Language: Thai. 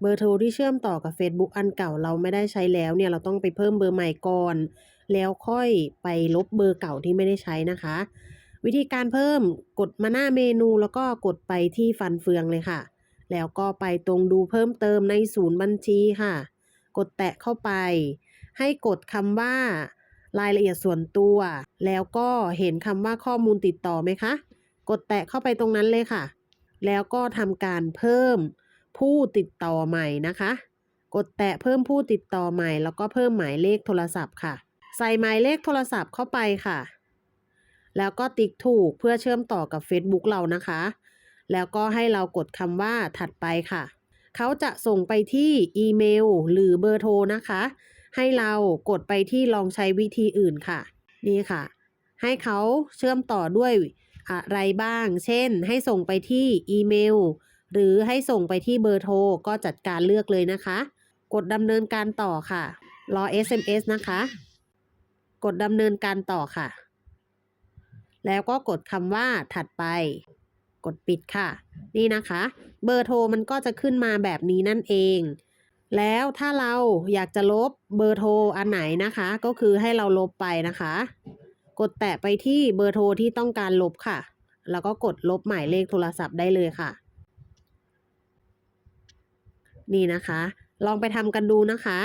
เบอร์โทรที่เชื่อมต่อกับเฟซบุ๊กอันเก่าเราไม่ได้ใช้แล้วเนี่ยเราต้องไปเพิ่มเบอร์ใหม่ก่อน แล้วค่อยไปลบเบอร์เก่าที่ไม่ได้ใช้นะคะ วิธีการเพิ่มกดมาหน้าเมนูแล้วก็กดไปที่ฟันเฟืองเลยค่ะ แล้วก็ไปตรงดูเพิ่มเติมในศูนย์บัญชีค่ะ กดแตะเข้าไป ให้กดคำว่ารายละเอียดส่วนตัว แล้วก็เห็นคำว่าข้อมูลติดต่อไหมคะ กดแตะเข้าไปตรงนั้นเลยค่ะ แล้วก็ทำการเพิ่ม ผู้ติดต่อใหม่นะคะ กดแตะเพิ่มผู้ติดต่อใหม่ แล้วก็เพิ่มหมายเลขโทรศัพท์ค่ะ ใส่หมายเลขโทรศัพท์เข้าไปค่ะ แล้วก็ติ๊กถูกเพื่อเชื่อมต่อกับ Facebook เรานะคะ แล้วก็ให้เรากดคำว่าถัดไปค่ะ เขาจะส่งไปที่อีเมลหรือเบอร์โทรนะคะ ให้เรากดไปที่ลองใช้วิธีอื่นค่ะ นี่ค่ะ ให้เขาเชื่อมต่อด้วยอะไรบ้าง เช่น ให้ส่งไปที่อีเมล หรือให้ส่งไปที่เบอร์โทรก็จัดการเลือกเลยนะคะ กดดำเนินการต่อค่ะ รอ SMS นะคะ กดดำเนินการต่อค่ะ แล้วก็กดคำว่าถัดไป กดปิดค่ะ นี่นะคะ เบอร์โทรมันก็จะขึ้นมาแบบนี้นั่นเอง แล้วถ้าเราอยากจะลบเบอร์โทรอันไหนนะคะ ก็คือให้เราลบไปนะคะ กดแตะไปที่เบอร์โทรที่ต้องการลบค่ะ แล้วก็กดลบหมายเลขโทรศัพท์ได้เลยค่ะ นี่นะคะ ลองไปทำกันดูนะคะ